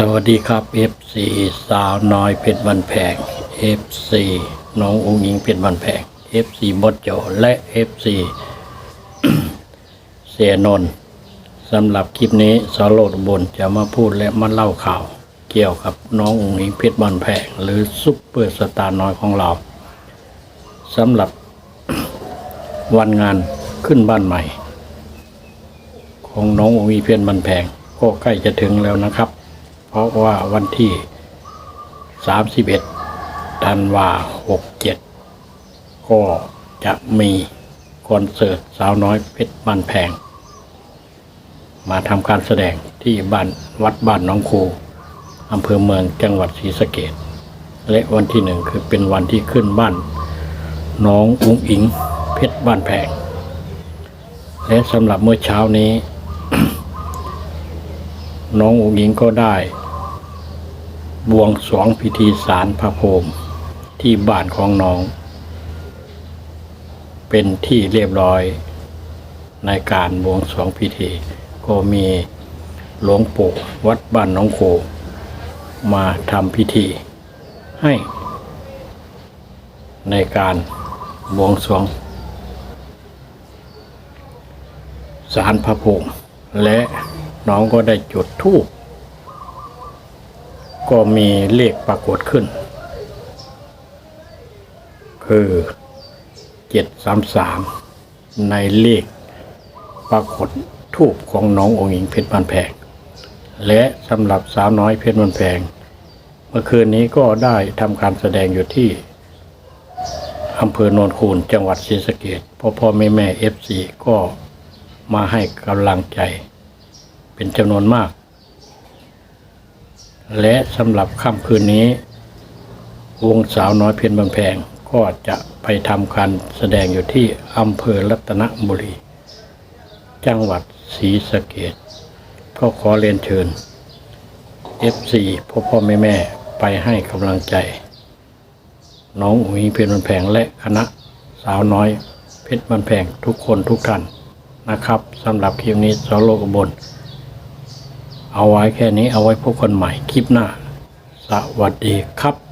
สวัสดีครับ FC สาวน้อยเพชรบันแพง FC น้ององค์หญิงเพชรบันแพง FC บดโจและ FC เสียนนสำหรับคลิปนี้สโลดบนจะมาพูดและมาเล่าข่าว เกี่ยวกับน้ององค์หญิงเพชรบันแพง หรือซุปเปอร์สตาร์น้อยของเราสำหรับวันงานขึ้นบ้านใหม่ ของน้ององค์หญิงเพชรบันแพง ก็ใกล้จะถึงแล้วนะครับ ราะว่าวันที่ 31ธันวา67ก็จะมีคอนเสิร์ตสาวน้อยเพชรบ้านแพง มาทำการแสดงที่บ้านวัดบ้านน้องคูอำเภอเมืองจังหวัดศรีสะเกษและวันที่หนึ่งคือเป็นวันที่ขึ้นบ้าน น้องอุ้งอิงเพชรบ้านแพง และสำหรับเมื่อเช้านี้ น้องอุ๋งอิงก็ได้ บวงสรวงพิธีสารพระพรมที่บ้านของน้อง เป็นที่เรียบร้อยในการบวงสรวงพิธี ก็มีหลวงปู่วัดบ้านน้องโคมาทำพิธีให้ ในการบวงสรวงสารพระภูมิและน้องก็ได้จุดธูป ก็มีเลขปรากฏขึ้น คือเจ็ดสามสามในเลขปรากฏทูปของน้ององค์หญิงเพชรบ้านแพง และสำหรับสาวน้อยเพชรบ้านแพง เมื่อคืนนี้ก็ได้ทำการแสดงอยู่ที่อำเภอโนนคูนจังหวัดศรีสะเกษพ่อพ่อแม่แม่เอฟซีก็มาให้กำลังใจ เป็นจำนวนมาก และสำหรับค่ำคืนนี้ วงสาวน้อยเพียรบางแพงก็จะไปทำการแสดงอยู่ที่อำเภอรัตนบุรี จังหวัดศรีสะเกษก็ขอเรียนเชิญ FC พ่อพ่อแม่แม่ไปให้กำลังใจ น้องอุ๋ยเพชรบันแพงและคณะสาวน้อยเพชรบันแพงทุกคนทุกท่านนะครับสำหรับคลิปนี้สโลกบน เอาไว้แค่นี้เอาไว้พบกันใหม่คลิปหน้า สวัสดีครับ